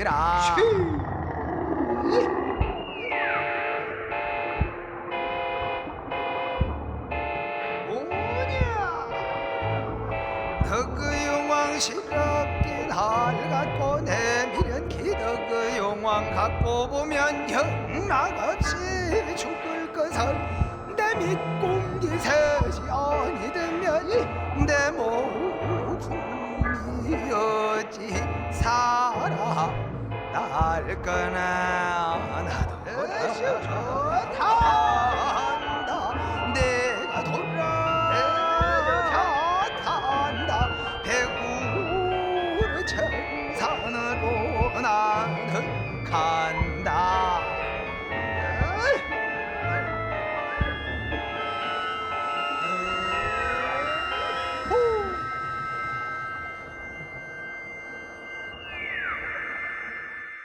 받으라. 오냐? 덕그 용왕 시럽게 날 갖고 내미련 기덕그 용왕 갖고 보면 형락없이 죽을 것을 내 믿고 기세지 아니 되면 내 목숨이 어찌 알아 나를 꺼나 나도 탄다. 내가 돌아. 탄다. 대구를 청산으로 나는 간다